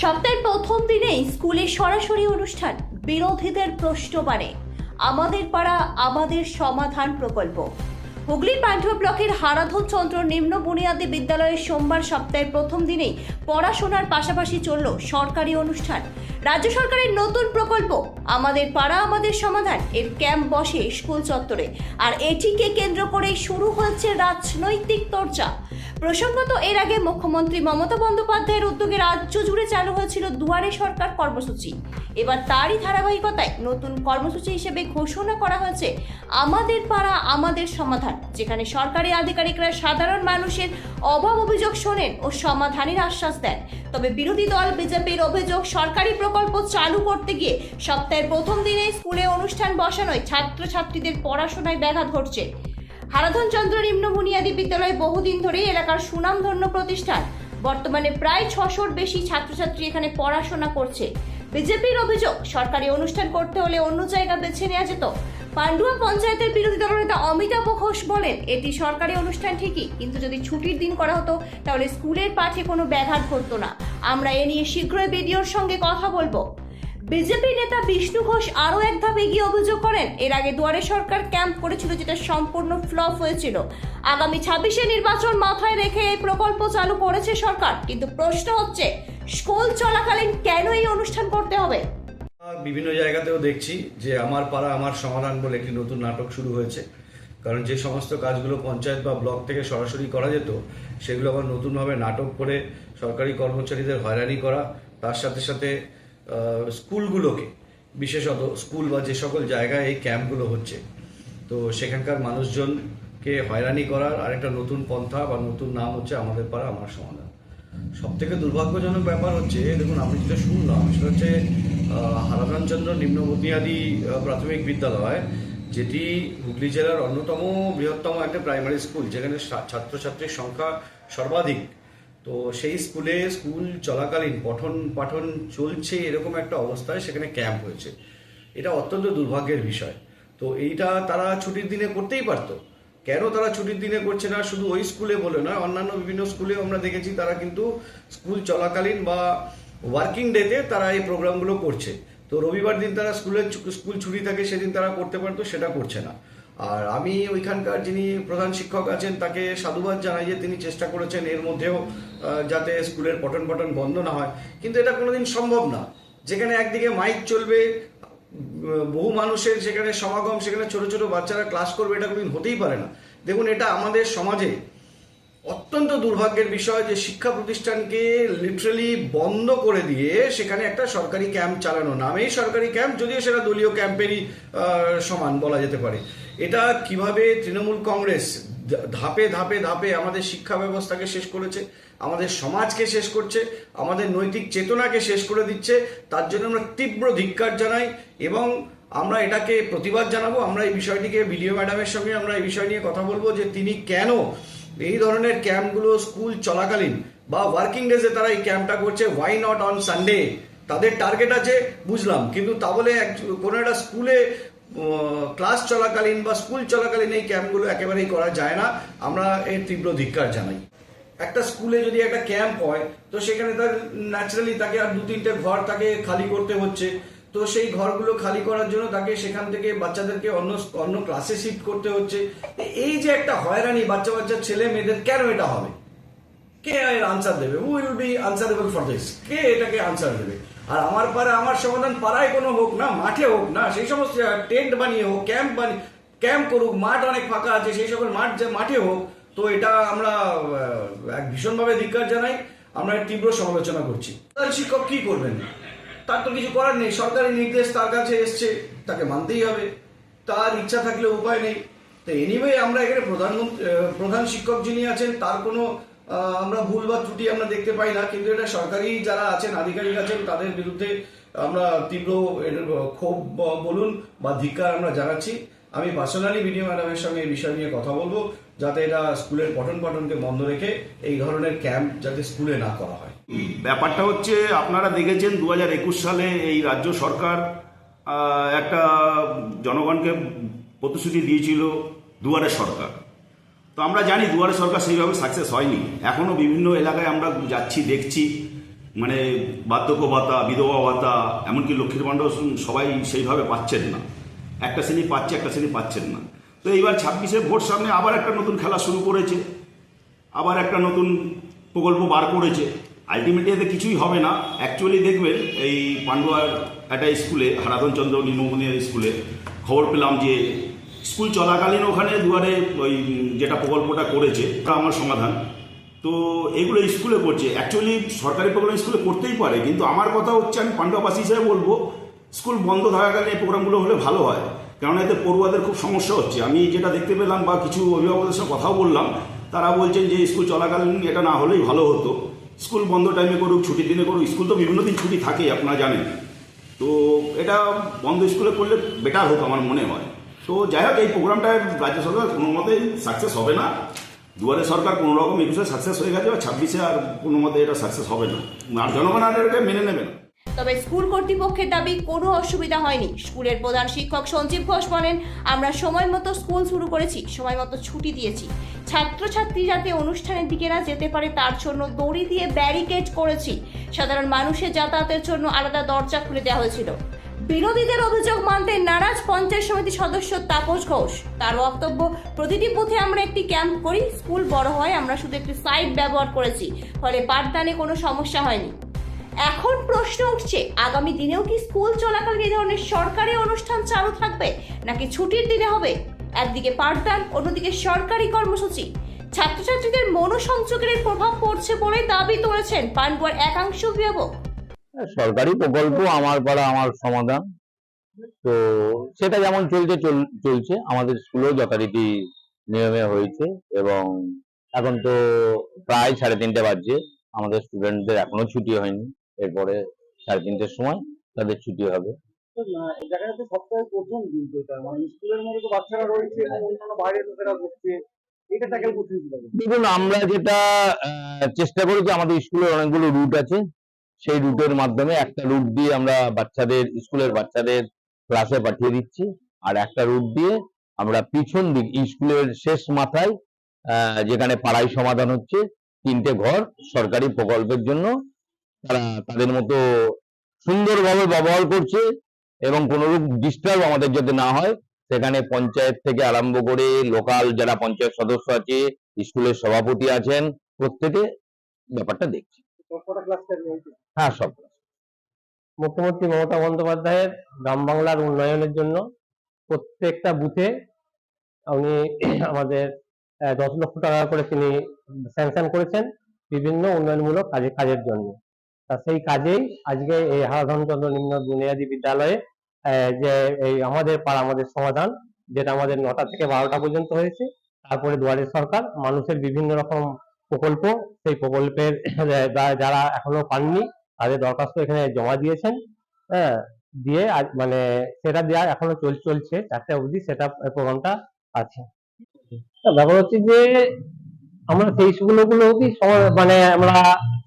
সপ্তাহের প্রথম দিনেই স্কুলে সরাসরি অনুষ্ঠান। বিরোধীদের প্রশ্ন মানে আমাদের পাড়া, আমাদের সমাধান প্রকল্প। হুগলির পান্ডুয়া ব্লকের হারাধন চন্দ্র নিম্ন বুনিয়াদী বিদ্যালয়ে সোমবার সপ্তাহের প্রথম দিনেই পড়াশোনার পাশাপাশি চলল সরকারি অনুষ্ঠান। রাজ্য সরকারের নতুন প্রকল্প, আমাদের পাড়া, আমাদের সমাধান, এর ক্যাম্প বসে স্কুল চত্বরে। আর এটিকে কেন্দ্র করেই শুরু হয়েছে রাজনৈতিক চর্চা। প্রসঙ্গত, এর আগে মুখ্যমন্ত্রী মমতা বন্দ্যোপাধ্যায়ের উদ্যোগে রাজ্য জুড়ে চালু হয়েছিল দুয়ারে সরকার কর্মসূচি। এবার তারই ধারাবাহিকতায় নতুন কর্মসূচি হিসেবে ঘোষণা করা হয়েছে আমাদের পাড়া, আমাদের সমাধান, যেখানে সরকারি আধিকারিকরা সাধারণ মানুষের অভাব অভিযোগ শোনেন ও সমাধানের আশ্বাস দেন। তবে বিরোধী দল, বিজেপির অভিযোগ, সরকারি প্রকল্প চালু করতে গিয়ে সপ্তাহের প্রথম দিনে স্কুলে অনুষ্ঠান বসানোয় ছাত্রছাত্রীদের পড়াশোনায় ব্যাঘাত ঘটছে। হারাধন চন্দ্র নিম্ন বুনিয়াদী বিদ্যালয় বহুদিন ধরেই এলাকার সুনামধন্য প্রতিষ্ঠান। বর্তমানে প্রায় ছশোর বেশি ছাত্রছাত্রী এখানে পড়াশোনা করছে। বিজেপির অভিযোগ, সরকারি অনুষ্ঠান করতে হলে অন্য জায়গা বেছে নেওয়া যেত। পান্ডুয়া পঞ্চায়েতের বিরোধী দলনেতা অমিতাভ ঘোষ বলেন, এটি সরকারি অনুষ্ঠান ঠিকই, কিন্তু যদি ছুটির দিন করা হতো, তাহলে স্কুলের পাঠে কোনো ব্যাঘাত ঘটতো না। আমরা এ নিয়ে শীঘ্রই বিডিওর সঙ্গে কথা বলব। বিজেপি নেতা বিষ্ণু ঘোষ আরও এক ধাপ এগিয়ে অভিযোগ করেন, এর আগে দুয়ারে সরকার ক্যাম্প করেছিল যেটা সম্পূর্ণ ফ্লপ হয়েছিল। আগামী ছাব্বিশে নির্বাচন মাথায় রেখে এই প্রকল্প চালু করেছে সরকার, কিন্তু প্রশ্ন হচ্ছে, স্কুল চলাকালীন কেন এই অনুষ্ঠান করতে হবে? বিভিন্ন জায়গাতেও দেখছি যে আমার পাড়া আমার সমাধান বলে একটি নতুন নাটক শুরু হয়েছে। কারণ যে সমস্ত কাজগুলো পঞ্চায়েত বা ব্লক থেকে সরাসরি করা যেত, সেগুলো আবার নতুনভাবে নাটক করে সরকারি কর্মচারীদের হয়রানি করা, তার সাথে সাথে স্কুলগুলোকে, বিশেষত স্কুল বা যে সকল জায়গায় এই ক্যাম্পগুলো হচ্ছে। তো সেখানকার মানুষজনকে হয়রানি করার আরেকটা নতুন পন্থা বা নতুন নাম হচ্ছে আমাদের পাড়া, আমার সমাধান। সব থেকে দুর্ভাগ্যজনক ব্যাপার হচ্ছে, দেখুন, আমি যেটা শুনলাম, সেটা হচ্ছে হারাধানচন্দ্র নিম্ন বুনিয়াদী প্রাথমিক বিদ্যালয়, যেটি হুগলি জেলার অন্যতম বৃহত্তম একটা প্রাইমারি স্কুল যেখানে ছাত্রছাত্রীর সংখ্যা সর্বাধিক। তো সেই স্কুলে স্কুল চলাকালীন পঠন পাঠন চলছে এরকম একটা অবস্থায় সেখানে ক্যাম্প হয়েছে। এটা অত্যন্ত দুর্ভাগ্যের বিষয়। তো এইটা তারা ছুটির দিনে করতেই পারতো। কেন তারা ছুটির দিনে করছে না? শুধু ওই স্কুলে বলে নয়, অন্যান্য বিভিন্ন স্কুলেও আমরা দেখেছি তারা কিন্তু স্কুল চলাকালীন বা ওয়ার্কিং ডেতে তারা এই প্রোগ্রামগুলো করছে। তো রবিবার দিন তারা স্কুলের স্কুল ছুটি থাকে, সেদিন তারা করতে পারতো, সেটা করছে না। আর আমি ওইখানকার যিনি প্রধান শিক্ষক আছেন, তাকে সাধুবাদ জানাই যে তিনি চেষ্টা করেছেন এর মধ্যেও যাতে স্কুলের পঠন পঠন বন্ধ না হয়। কিন্তু এটা কোনোদিন সম্ভব না। যেখানে একদিকে মাইক চলবে বহু মানুষের সেখানে সমাগম, সেখানে ছোট ছোট বাচ্চারা ক্লাস করবে, এটা কোনোদিন হতেই পারে না। দেখুন, এটা আমাদের সমাজে অত্যন্ত দুর্ভাগ্যের বিষয় যে শিক্ষা প্রতিষ্ঠানকে লিটারালি বন্ধ করে দিয়ে সেখানে একটা সরকারি ক্যাম্প চালানো নামেই সরকারি ক্যাম্প যদিও সেটা দলীয় ক্যাম্পেরই সমান বলা যেতে পারে। এটা কীভাবে তৃণমূল কংগ্রেস ধাপে ধাপে ধাপে আমাদের শিক্ষা ব্যবস্থাকে শেষ করেছে, আমাদের সমাজকে শেষ করছে, আমাদের নৈতিক চেতনাকে শেষ করে দিচ্ছে, তার জন্য আমরা তীব্র ধিক্কার জানাই এবং আমরা এটাকে প্রতিবাদ জানাব। আমরা এই বিষয়টিকে বিডিও ম্যাডামের সঙ্গে আমরা এই বিষয় নিয়ে কথা বলব যে তিনি কেন এই ধরনের ক্যাম্পগুলো স্কুল চলাকালীন বা ওয়ার্কিং ডেজে তারা এই ক্যাম্পটা করছে ওয়াই নট অন সানডে তাদের টার্গেট আছে, বুঝলাম। কিন্তু তা বলে কোনো একটা স্কুলে ক্লাস চলাকালীন বা স্কুল চলাকালীন এই ক্যাম্পগুলো একেবারেই করা যায় না। আমরা এর তীব্র ধিক্কার জানাই। একটা স্কুলে যদি একটা ক্যাম্প হয়, তো সেখানে তার ন্যাচারালি তাকে আর দু তিনটে ঘর তাকে খালি করতে হচ্ছে। তো সেই ঘরগুলো খালি করার জন্য তাকে সেখান থেকে বাচ্চাদেরকে অন্য অন্য ক্লাসে শিফট করতে হচ্ছে। এই যে একটা হয়রানি বাচ্চা বাচ্চা ছেলে মেয়েদের, কেন এটা হবে? কে এর আনসার দেবে? Will be answerable for this কে এটাকে আনসার দেবে? আর আমার পাড়া আমার সমাধান পাড়ায় কোনো হোক না, মাঠে হোক না, সেই সমস্ত টেন্ট বানিয়ে হোক ক্যাম্প বানিয়ে ক্যাম্প করুক, মাঠ অনেক ফাঁকা আছে, সেই সকল মাঠ যে মাঠে হোক, তো এটা আমরা ভীষণভাবে ধিক্কার জানাই। আমরা তীব্র সমালোচনা করছি। শিক্ষক কি করবেন? তার তো কিছু করার নেই, সরকারি নির্দেশ তার কাছে এসছে, তাকে মানতেই হবে। তার ইচ্ছা থাকলে উপায় নেই। তো এনিওয়ে আমরা এখানে প্রধানমন্ত্রী প্রধান শিক্ষক যিনি আছেন, তার কোনো আমরা ভুল বা ত্রুটি আমরা দেখতে পাই না, কিন্তু এটা সরকারি যারা আছেন, আধিকারিক আছেন, তাদের বিরুদ্ধে আমরা তীব্র ক্ষোভ বলুন বা ধিক্কার আমরা জানাচ্ছি। আমি পার্সোনালি ভিডিও ম্যাডামের সঙ্গে এই বিষয় নিয়ে কথা বলব, যাতে এটা স্কুলের পঠন পাঠনকে বন্ধ রেখে এই ধরনের ক্যাম্প যাতে স্কুলে না করা হয়। ব্যাপারটা হচ্ছে আপনারা দেখেছেন দু হাজার একুশ সালে এই রাজ্য সরকার একটা জনগণকে প্রতিশ্রুতি দিয়েছিল দুয়ারে সরকার। তো আমরা জানি দুয়ারে সরকার সেইভাবে সাকসেস হয়নি। এখনও বিভিন্ন এলাকায় আমরা যাচ্ছি, দেখছি মানে বার্ধক্য ভাতা, বিধবা ভাতা, এমনকি লক্ষ্মীর ভাণ্ডার সবাই সেইভাবে পাচ্ছেন না। একটা শ্রেণি পাচ্ছে, একটা শ্রেণি পাচ্ছেন না। তো এইবার ছাব্বিশে ভোট সামনে আবার একটা নতুন খেলা শুরু করেছে, আবার একটা নতুন প্রকল্প বার করেছে। আলটিমেটলি এতে কিছুই হবে না। অ্যাকচুয়ালি দেখবেন এই পান্ডুয়ার একটা স্কুলে, হারাধন চন্দ্র নিম্নমনিয়া স্কুলে খবর পেলাম যে স্কুল চলাকালীন ওখানে দুয়ারে ওই যেটা প্রকল্পটা করেছে তা আমার সমাধান। তো এগুলো স্কুলে করছে। অ্যাকচুয়ালি সরকারি প্রোগ্রাম স্কুলে করতেই পারে, কিন্তু আমার কথা হচ্ছে আমি পাণ্ডবাসী হিসেবে বলব, স্কুল বন্ধ থাকাকালীন এই প্রোগ্রামগুলো হলে ভালো হয়। কারণ এতে পড়ুয়াদের খুব সমস্যা হচ্ছে। আমি যেটা দেখতে পেলাম বা কিছু অভিভাবকদের সঙ্গে কথাও বললাম, তারা বলছেন যে স্কুল চলাকালীন এটা না হলেই ভালো হতো। স্কুল বন্ধ টাইমে করুক, ছুটির দিনে করুক, স্কুল তো বিভিন্ন দিন ছুটি থাকে আপনারা জানেন। তো এটা বন্ধ স্কুলে করলে বেটার হোক আমার মনে হয়। তো যাই হোক, এই প্রোগ্রামটায় রাজ্য সরকার কোনো মতেই সাকসেস হবে না। দুয়ারে সরকার কোনো রকম একুশে সাকসেস হয়ে গেছে বা ছাব্বিশে আর কোনো মতে এটা সাকসেস হবে না। আর জনগণ আর এটাকে মেনে নেবেন তবে স্কুল কর্তৃপক্ষের দাবি কোনো অসুবিধা হয়নি। স্কুলের প্রধান শিক্ষক সঞ্জীব ঘোষ বলেন, আমরা সময় মতো স্কুল শুরু করেছি, সময় মতো ছুটি দিয়েছি। ছাত্রছাত্রী যাতে অনুষ্ঠানের দিকে না যেতে পারে, তার জন্য দড়ি দিয়ে ব্যারিকেড করেছি। সাধারণ মানুষের যাতায়াতের জন্য আলাদা দরজা খুলে দেওয়া হয়েছিল। বিরোধীদের অভিযোগ মানতে নারাজ পঞ্চায়েত সমিতির সদস্য তাপস ঘোষ। তার বক্তব্য, প্রতিটি বুথে আমরা একটি ক্যাম্প করি, স্কুল বড় হয়, আমরা শুধু একটি সাইট ব্যবহার করেছি। ফলে পাঠদানে কোনো সমস্যা হয়নি। এখন প্রশ্ন উঠছে, আগামী দিনেও কি স্কুল চলাকালীন এই ধরনের সরকারি অনুষ্ঠান চালু থাকবে, নাকি ছুটির দিনে হবে? একদিকে পাঠদান, অন্যদিকে সরকারি কর্মসূচি। ছাত্রছাত্রীদের মনোসংযোগের প্রভাব পড়ছে বলে দাবি তুলেছেন পান্ডুয়ার একাংশ অভিভাবক। সরকারি প্রকল্প আমার পাড়া আমার সমাধান। তো সেটা যেমন চলছে, চল- চলছে, আমাদের স্কুলেও যথারীতি নিয়মে হয়েছে এবং এখন তো প্রায় সাড়ে তিনটে বাজছে। আমাদের স্টুডেন্টদের এখনও ছুটি হয়নি। এরপরে সাড়ে তিনটের সময় তাদের ছুটি হবে। তো, আহ, এই জায়গাটা সপ্তাহের প্রথম দিন তো এটা। মানে স্কুলের মধ্যে তো বাচ্চারা রয়েছে অন্যান্য লোকেরা দেখুন আমরা যেটা চেষ্টা করেছি আমাদের স্কুলের অনেকগুলো রুট আছে। সেই রুটের মাধ্যমে একটা রুট দিয়ে আমরা বাচ্চাদের স্কুলের বাচ্চাদের ক্লাসে পাঠিয়ে দিচ্ছি। আর একটা রুট দিয়ে আমরা পিছন দিক স্কুলের শেষ মাথায় আহ, যেখানে পাড়ায় সমাধান হচ্ছে তিনটে ঘর সরকারি প্রকল্পের জন্য তারা তাদের মতো সুন্দরভাবে ব্যবহার করছে এবং কোনোরূপ ডিস্টার্ব আমাদের যাতে না হয়, সেখানে পঞ্চায়েত থেকে আরম্ভ করে লোকাল যারা পঞ্চায়েত সদস্য আছে স্কুলের সভাপতি আছেন, প্রত্যেকে ব্যাপারটা দেখছি। হ্যাঁ সব। মুখ্যমন্ত্রী মমতা বন্দ্যোপাধ্যায়ের গ্রাম বাংলার উন্নয়নের জন্য প্রত্যেকটা বুথে উনি আমাদের দশ লক্ষ টাকা করে তিনি স্যাংশন করেছেন বিভিন্ন উন্নয়নমূলক কাজে, কাজের জন্য। সেই কাজেই আজকে এই হারাধনচন্দ্র নিম্ন বুনিয়াদী বিদ্যালয়ে যে এই আমাদের পাড়া, আমাদের সমাধান, যেটা আমাদের নটা থেকে বারোটা পর্যন্ত হয়েছে, তারপরে দুয়ারের সরকার, মানুষের বিভিন্ন রকম প্রকল্প, সেই প্রকল্পের যারা এখনও পাননি, তাদের দরখাস্ত এখানে জমা দিয়েছেন হ্যাঁ দিয়ে মানে সেটা দেওয়া এখনও চল, চলছে, চারটে অবধি সেটা প্রোগ্রামটা আছে। ব্যাপার হচ্ছে যে, আমরা সেই স্কুলগুলো অবধি মানে আমরা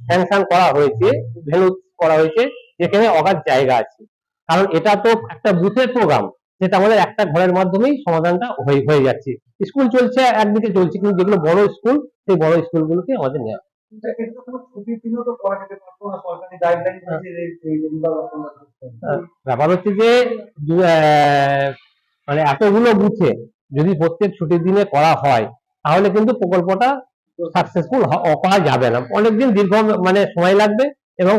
স্যাংশন করা হয়েছে ভেনু করা হয়েছে যেখানে অগাধ জায়গা আছে। কারণ এটা তো একটা বুথের প্রোগ্রাম যেটা আমাদের একটা ঘরের মাধ্যমেই সমাধানটা হয়ে হয়ে যাচ্ছে। স্কুল চলছে একদিকে চলছে কিন্তু যেগুলো বড় স্কুল সেই বড় স্কুলগুলোকে আমাদের নেওয়া কিন্তু এটা তো কোনো ছুটির দিনও তো করা যেতে পারতো না? সরকারি গাইডলাইন আছে যে এই রবিবার বা সোমবার করতে হবে। আহ, ব্যাপার হচ্ছে যে মানে এতগুলো বুথে যদি প্রত্যেক ছুটির দিনে করা হয় তাহলে কিন্তু প্রকল্পটা সাকসেসফুল করা যাবে না। অনেকদিন দীর্ঘ মানে সময় লাগবে এবং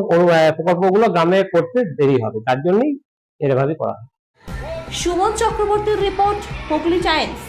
প্রকল্পগুলো গ্রামে করতে দেরি হবে। তার জন্যই এরভাবে করা হয়। সুমন চক্রবর্তীর রিপোর্ট, হুগলি টাইমস।